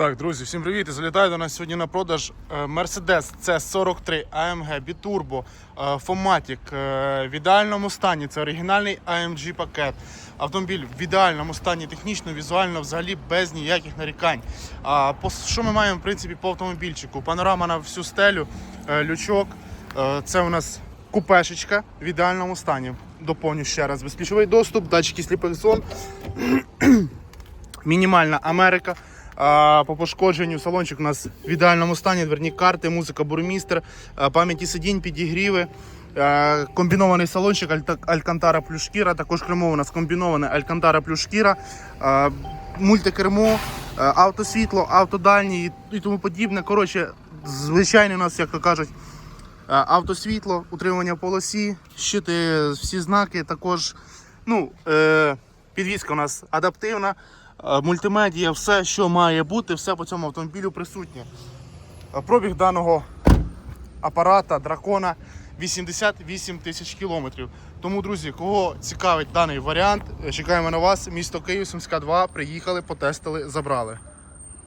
Так, друзі, всім привіт! І Залітає до нас сьогодні на продаж е, Mercedes C43 AMG Biturbo е, Fomatic е, в ідеальному стані. Це оригінальний AMG пакет. Автомобіль в ідеальному стані технічно, візуально, взагалі без ніяких нарікань. А по що ми маємо в принципі по автомобільчику? Панорама на всю стелю, лючок. Це у нас купешечка в ідеальному стані. Доповню ще раз. Безключовий доступ, датчики сліпих зон. Мінімальна Америка. А, По пошкодженню салончик у нас в ідеальному стані. Дверні карти, музика бурмістр, пам'яті сидінь, підігріви. Комбінований салончик Алькантара плюс шкіра. Також кермо у нас комбіноване Алькантара плюс шкіра. Мультикермо, автосвітло, автодальні і, тому подібне. Коротше, звичайний у нас, як то кажуть, автосвітло, утримання полосі, щити, всі знаки. Також ну, е, підвізка у нас адаптивна, е, мультимедія, все, що має бути, все по цьому автомобілю присутнє. Е, Пробіг даного апарата дракона 88 тисяч кілометрів. Тому, друзі, кого цікавить даний варіант, е, чекаємо на вас. Місто Київ, 72, Приїхали, потестили, забрали.